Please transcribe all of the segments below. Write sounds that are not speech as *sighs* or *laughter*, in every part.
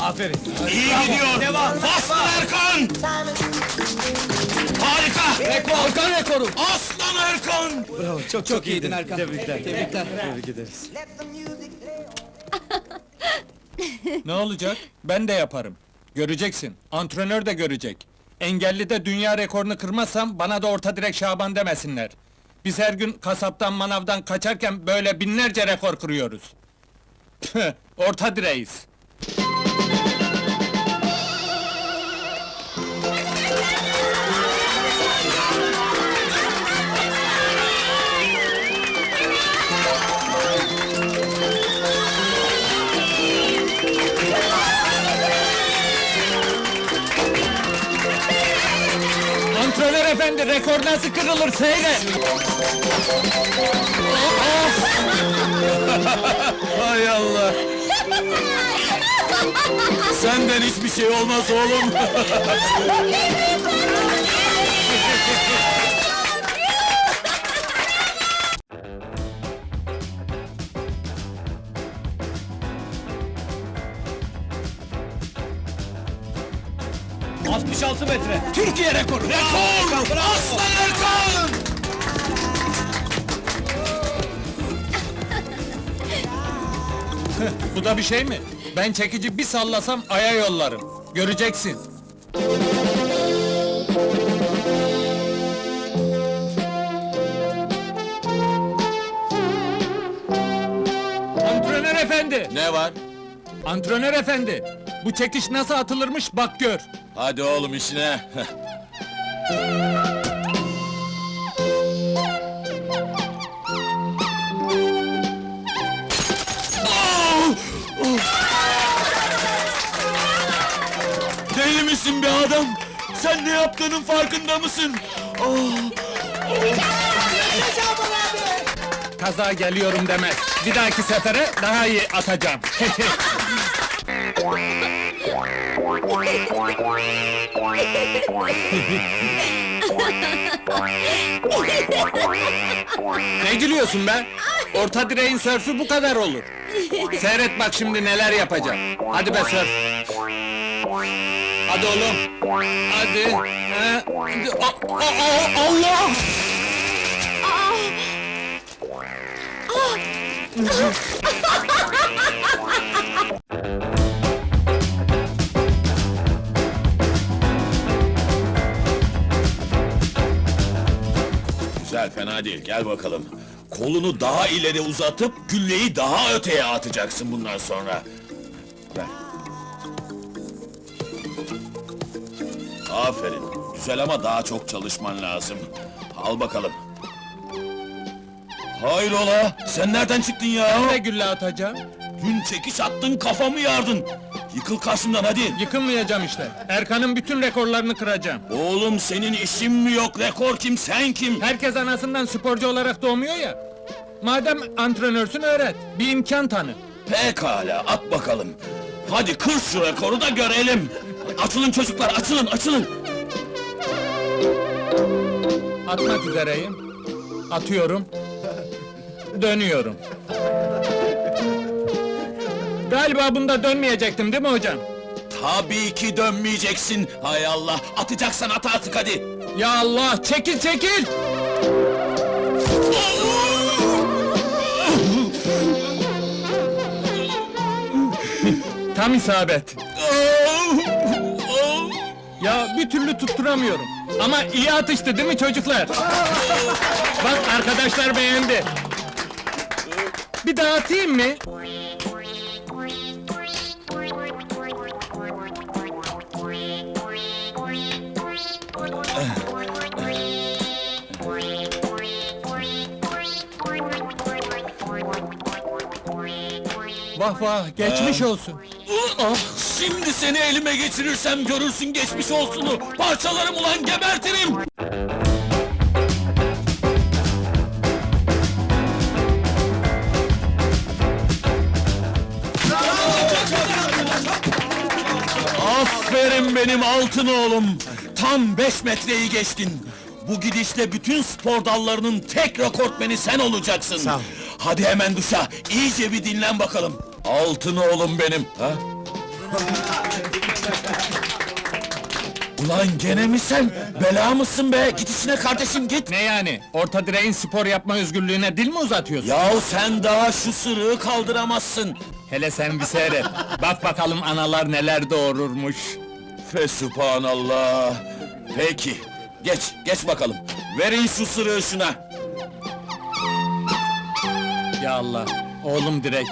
Aferin. İyi gidiyor. Devam. Aslan Erkan. Harika. Rekor. Hakan rekoru. Aslan Erkan. Bravo. Çok çok, iyiydin Erkan. Tebrikler. Tebrikler. Tebrik ederiz. Ne olacak? Ben de yaparım. Göreceksin. Antrenör de görecek. Engelli de dünya rekorunu kırmazsam bana da orta direk Şaban demesinler. Biz her gün kasaptan manavdan kaçarken böyle binlerce rekor kırıyoruz. Orta direğiz. Antrenör efendi rekor nasıl kırılır seyret. *laughs* Hay Allah. Senden hiçbir şey olmaz oğlum. Cık, 66 metre. Türkiye rekoru. Rekor. Aslan Erkan. Bu da bir şey mi? Ben çekici bir sallasam aya yollarım. Göreceksin. Antrenör efendi! Ne var? Antrenör efendi! Bu çekiş nasıl atılırmış bak gör. Hadi oğlum işine. *laughs* adam? Sen ne yaptığının farkında mısın? Kaza geliyorum demez. Bir dahaki sefere daha iyi atacağım. ne gülüyorsun be? Orta direğin sörfü bu kadar olur. Seyret bak şimdi neler yapacağım. Hadi be sörf. Hadi oğlum. Hadi. Ha. A- a- a- Allah! Güzel, fena değil. Gel bakalım. Kolunu daha ileri uzatıp gülleyi daha öteye atacaksın bundan sonra. Ver. Aferin. Güzel ama daha çok çalışman lazım. Al bakalım. Hayrola? Sen nereden çıktın ya? Ne gülle atacağım? Dün çekiş attın kafamı yardın. Yıkıl karşımdan hadi. Yıkılmayacağım işte. Erkan'ın bütün rekorlarını kıracağım. Oğlum senin işin mi yok? Rekor kim? Sen kim? Herkes anasından sporcu olarak doğmuyor ya. Madem antrenörsün öğret. Bir imkan tanı. Pekala, at bakalım. Hadi kır şu rekoru da görelim. Açılın çocuklar, açılın, açılın. Atmak üzereyim. Atıyorum. Dönüyorum. Galiba bunda dönmeyecektim değil mi hocam? Tabii ki dönmeyeceksin. Hay Allah, atacaksan at artık hadi. Ya Allah çekil çekil! *laughs* Tam isabet. Ya bir türlü tutturamıyorum. Ama iyi atıştı değil mi çocuklar? Bak arkadaşlar beğendi. Bir daha atayım mı? Vah vah geçmiş olsun. Ah, şimdi seni elime geçirirsem görürsün geçmiş olsunu. Parçalarım ulan gebertirim. Aferin benim altın oğlum. Tam beş metreyi geçtin. Bu gidişle bütün spor dallarının tek rekortmeni sen olacaksın. Sağ ol. Hadi hemen duşa, iyice bir dinlen bakalım. Altın oğlum benim. Ha? Ulan gene mi sen? Bela mısın be? Git işine kardeşim git! Ne yani? Orta direğin spor yapma özgürlüğüne dil mi uzatıyorsun? Yahu sen daha şu sırığı kaldıramazsın! Hele sen bir seyret. Bak bakalım analar neler doğururmuş. Fesubhanallah! Peki, geç, geç bakalım. Verin şu sırığı şuna! Ya Allah, oğlum direk.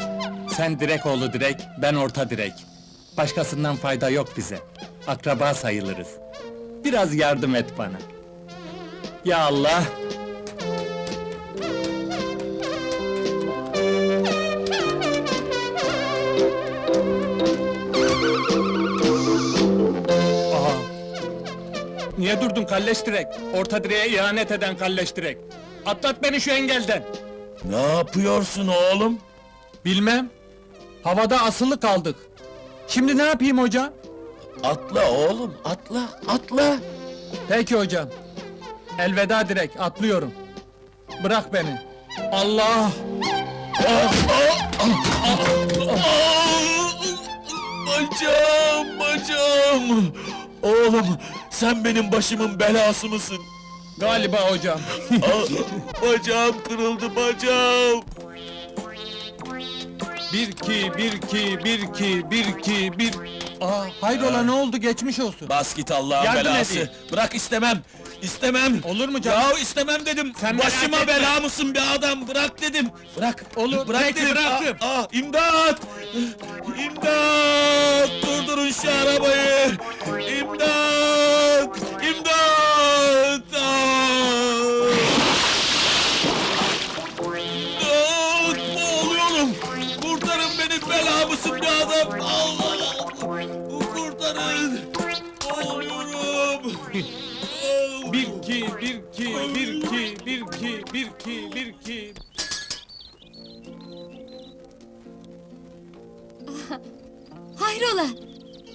Sen direk oğlu direk, ben orta direk. Başkasından fayda yok bize. Akraba sayılırız. Biraz yardım et bana. Ya Allah! Aha! Niye durdun kalleş direk? Orta direğe ihanet eden kalleş direk. Atlat beni şu engelden. Ne yapıyorsun oğlum? Bilmem. Havada asılı kaldık. Şimdi ne yapayım hocam? Atla oğlum, atla, atla! Peki hocam. Elveda direkt atlıyorum. Bırak beni. Allah! Bacağım, bacağım! Oğlum, sen benim başımın belası mısın? Galiba hocam. Ah, bacağım kırıldı, bacağım! Bir ki, bir ki, bir ki, bir ki, bir... Aa, hayrola ne oldu geçmiş olsun. Bas git Allah'ın Yardım belası! edeyim. Bırak istemem! İstemem! Olur mu canım? Ya istemem dedim! Sen merak Başıma etme. bela mısın be adam? Bırak dedim! Bırak! Olur, bırak peki, dedim! bıraktım. Ah, ah, imdat! İmdat! Durdurun şu arabayı! İmdat! İmdat! Bir ki, bir ki, bir ki, bir ki. *laughs* Hayrola?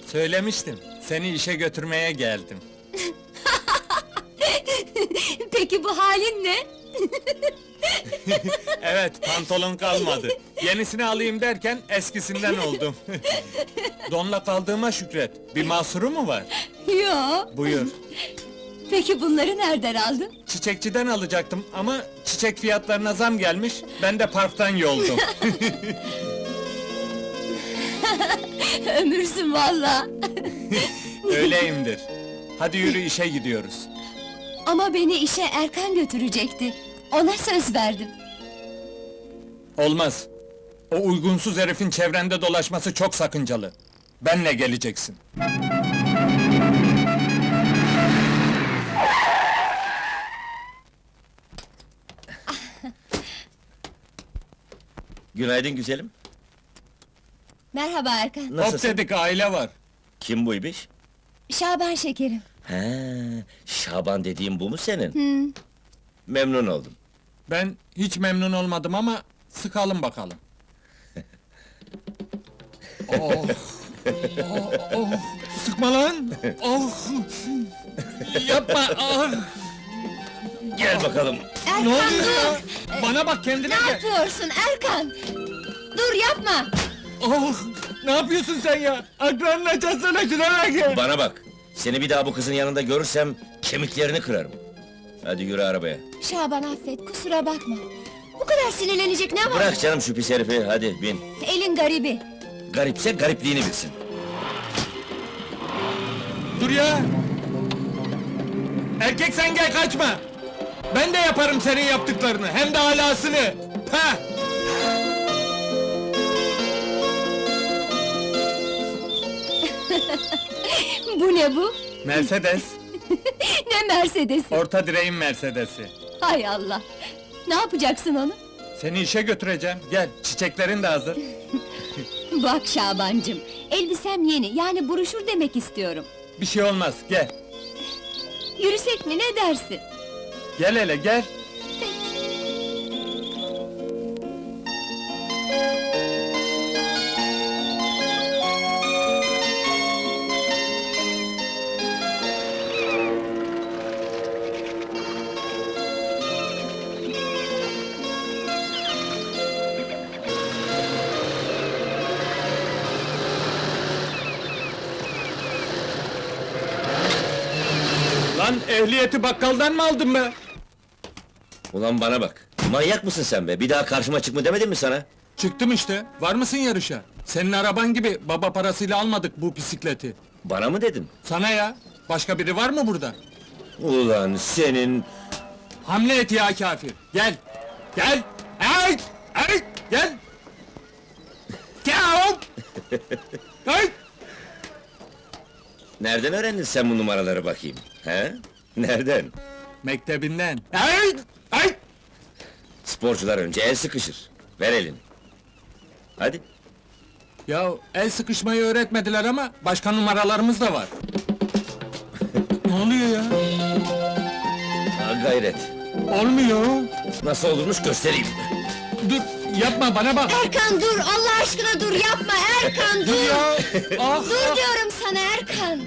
Söylemiştim. Seni işe götürmeye geldim. *laughs* Peki bu halin ne? *laughs* Evet, pantolon kalmadı. Yenisini alayım derken eskisinden oldum. Donla kaldığıma şükret. Bir mahsuru mu var? Yo. Buyur. Peki bunları nereden aldın? Çiçekçiden alacaktım ama çiçek fiyatlarına zam gelmiş. Ben de parktan yoldum. *laughs* Ömürsün valla. *laughs* Öyleyimdir. Hadi yürü işe gidiyoruz. Ama beni işe Erkan götürecekti. Ona söz verdim. Olmaz. O uygunsuz herifin çevrende dolaşması çok sakıncalı. Benle geleceksin. Günaydın güzelim. Merhaba Erkan. Hop Nasılsın? dedik aile var. Kim bu ibiş? Şaban şekerim. He, Şaban dediğim bu mu senin? Hı. Memnun oldum. Ben hiç memnun olmadım ama sıkalım bakalım. *laughs* oh. oh, oh. Sıkma lan! Oh. Yapma! Ah. Gel bakalım. Erkan Ne oluyor dur! ya? Bana bak kendine Ne gel! yapıyorsun Erkan? Dur yapma! Oh! Ne yapıyorsun sen ya? Akranını açarsana şuna bak! Bana bak. Seni bir daha bu kızın yanında görürsem kemiklerini kırarım. Hadi yürü arabaya. Şaban affet kusura bakma. Bu kadar sinirlenecek ne var? Bırak canım şu pis herifi. Hadi bin. Elin garibi. Garipse garipliğini bilsin. Dur ya! Erkek sen gel kaçma! Ben de yaparım senin yaptıklarını, hem de alasını! Ha! *laughs* Bu ne bu? Mercedes, *laughs* Ne Mercedes'i? orta direğin Mercedes'i. Hay Allah! Ne yapacaksın onu? Seni işe götüreceğim, gel, çiçeklerin de hazır. *laughs* Bak Şabancım, elbisem yeni, yani buruşur demek istiyorum. Bir şey olmaz, gel. Yürüsek mi, ne dersin? Gel hele, gel. Lan ehliyeti bakkaldan mı aldın be? Ulan bana bak. Manyak mısın sen be? Bir daha karşıma çıkma demedim mi sana? Çıktım işte. Var mısın yarışa? Senin araban gibi baba parasıyla almadık bu bisikleti. Bana mı dedim? Sana ya. Başka biri var mı burada? Ulan senin... Hamle et ya kafir. Gel. Gel. Ay! Ay! Gel. Gel. *laughs* Ay! Nereden öğrendin sen bu numaraları bakayım? He? Nereden? Mektebinden. Ay! Ay! Sporcular önce el sıkışır. Ver elini. Hadi. Ya el sıkışmayı öğretmediler ama başka numaralarımız da var. *laughs* ne oluyor ya? Ha, gayret. Olmuyor. Nasıl olurmuş göstereyim. Dur, yapma bana bak. Erkan dur, Allah aşkına dur, yapma Erkan Dur dur! ya. ah, Dur diyorum sana Erkan!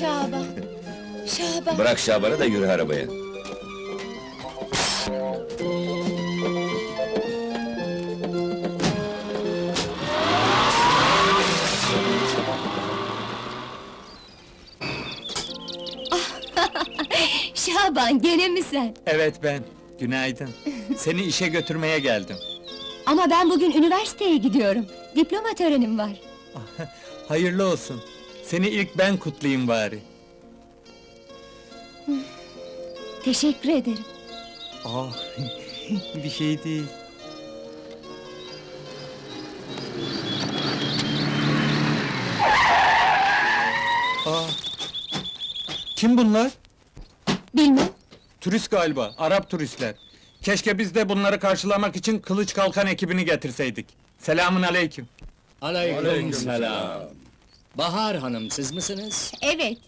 Şaban, Şaban! Bırak Şaban'ı da yürü arabaya. *laughs* Şaban, gene mi sen? Evet ben. Günaydın. Seni işe götürmeye geldim. Ama ben bugün üniversiteye gidiyorum. Diploma törenim var. *laughs* Hayırlı olsun. Seni ilk ben kutlayayım bari. *sighs* Teşekkür ederim. Ah, *laughs* bir şey değil. Aa, kim bunlar? Bilmem, Turist galiba, Arap turistler. Keşke biz de bunları karşılamak için kılıç kalkan ekibini getirseydik. Selamun aleyküm. Aleykümselam. Bahar Hanım siz misiniz? evet.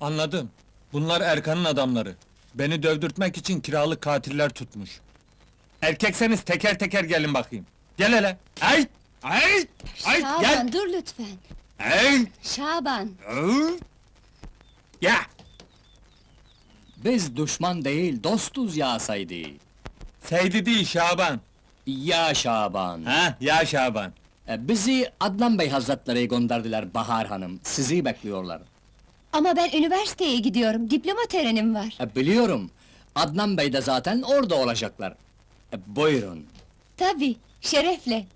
Anladım. Bunlar Erkan'ın adamları. Beni dövdürtmek için kiralık katiller tutmuş. Erkekseniz teker teker gelin bakayım. Gel hele. Ay! Ay! Ay! Şaban, Gel! dur lütfen. Ay! Şaban, Ay! Ya! Biz düşman değil, dostuz ya Saydı. Seydi değil Şaban. Ya Şaban. Ha, ya Şaban. E, Bizi Adnan Bey Hazretleri gönderdiler Bahar Hanım. Sizi bekliyorlar. ama ben üniversiteye gidiyorum, diploma törenim var. E, Biliyorum. Adnan Bey de zaten orada olacaklar. E, Buyurun. Tabii, şerefle.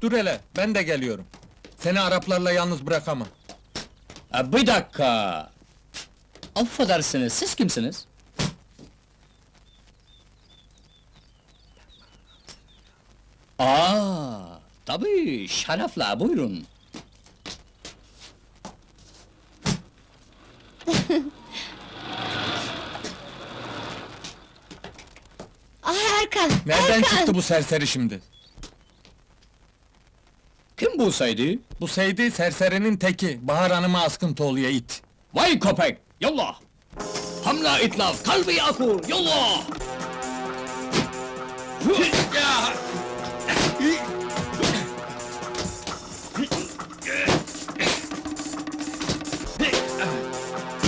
Dur hele, ben de geliyorum. Seni Araplarla yalnız bırakamam. E, Bir dakika! Affedersiniz, siz kimsiniz? Aa, tabii, şerefle, buyurun. *laughs* Ah Erkan, Nereden Erkan! çıktı bu serseri şimdi? Kim bulsaydı? Bu Seydi serserinin teki, Bahar Hanım'a askıntoğluya it. Vay köpek, yallah! Hamla itlaf, kalbi akur, yallah!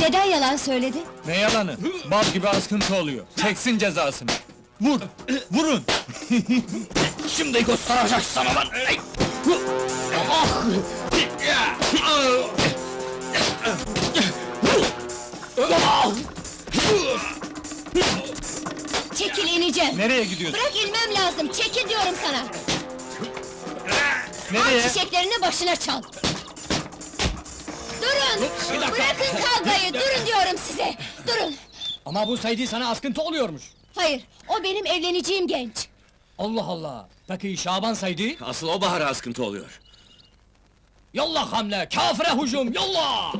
Neden yalan söyledi? Ne yalanı? Bal gibi askıntı oluyor. Çeksin cezasını. Vur! Vurun! Şimdi gösterecek sana lan! Ay! Çekil ineceğim! Nereye gidiyorsun? Bırak inmem lazım, çekil diyorum sana! Nereye? Al çiçeklerini başına çal! Durun! Bırakın kavgayı, durun diyorum size! Durun! Ama bu Seydi sana askıntı oluyormuş. Hayır, o benim evleneceğim genç! Allah Allah! Peki Şaban Seydi? Asıl o Bahar'a askıntı oluyor. Yallah hamle, kafire hücum, yallah!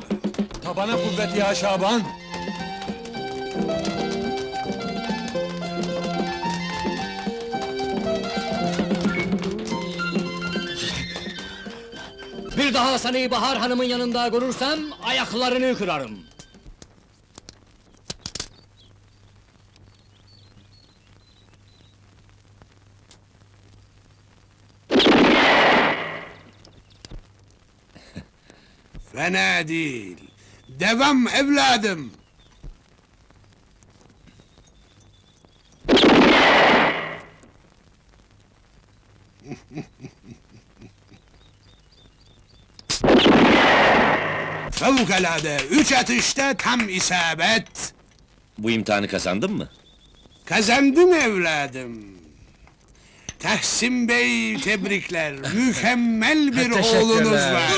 Tabana kuvvet ya Şaban! Daha seni Bahar Hanım'ın yanında görürsem, ayaklarını kırarım. *laughs* Fena değil. Devam evladım. *laughs* Fevkalade, üç atışta tam isabet. Bu imtihanı kazandın mı? Kazandın evladım. Tahsin Bey tebrikler. *laughs* Mükemmel bir Teşekkürler. oğlunuz var.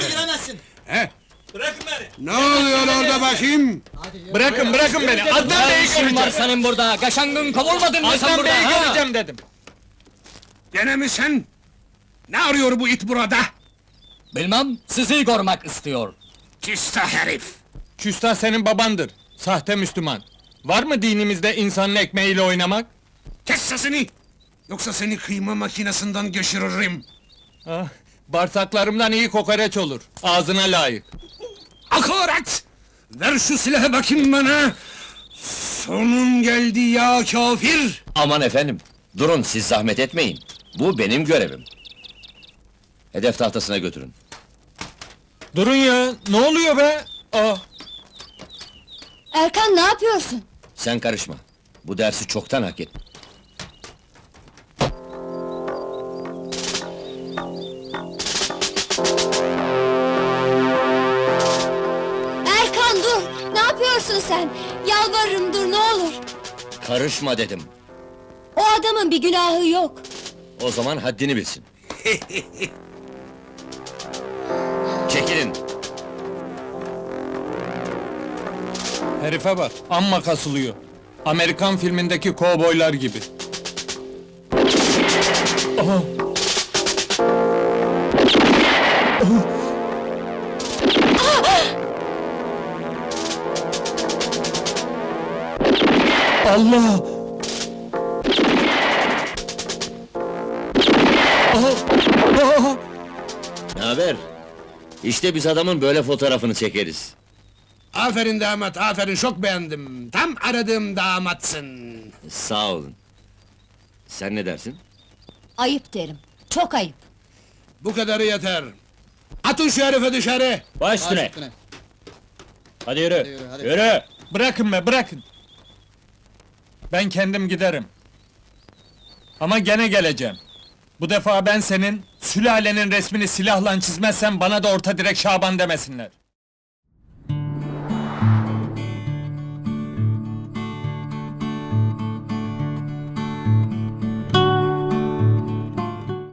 He? Ne oluyor orada bakayım? Bırakın, bırakın beni! Adnan Bey'i işin var göreceğim! senin burada? Gaşangın kovulmadın mı sen Adnan burada? Bey'i göreceğim dedim! Gene mi sen? Ne arıyor bu it burada? Bilmem, sizi görmek istiyor. Kista herif! Küstah senin babandır, sahte Müslüman. Var mı dinimizde insanın ekmeğiyle oynamak? Kes sesini! Yoksa seni kıyma makinesinden geçiririm. Ah, bağırsaklarımdan iyi kokoreç olur, ağzına layık. Akaret! Ver şu silahı bakayım bana! Sonun geldi ya kafir! Aman efendim, durun siz zahmet etmeyin. Bu benim görevim. Hedef tahtasına götürün. Durun ya, ne oluyor be? Ah, Erkan ne yapıyorsun? Sen karışma. Bu dersi çoktan hak et. Erkan dur! Ne yapıyorsun sen? Yalvarırım dur ne olur! Karışma dedim. O adamın bir günahı yok. O zaman haddini bilsin. *laughs* Çekilin. herife bak, amma kasılıyor. Amerikan filmindeki kovboylar gibi. Aha! Allah! Aha! Aha! Ne haber? İşte biz adamın böyle fotoğrafını çekeriz. Aferin damat, aferin çok beğendim. Tam aradığım damatsın. Sağ olun. Sen ne dersin? Ayıp derim. Çok ayıp. Bu kadarı yeter. Atın şu herifi dışarı! Baş üstüne. Hadi yürü, yürü. Bırakın be, bırakın! Ben kendim giderim. Ama gene geleceğim. Bu defa ben senin, sülalenin resmini silahla çizmezsem bana da orta direk Şaban demesinler.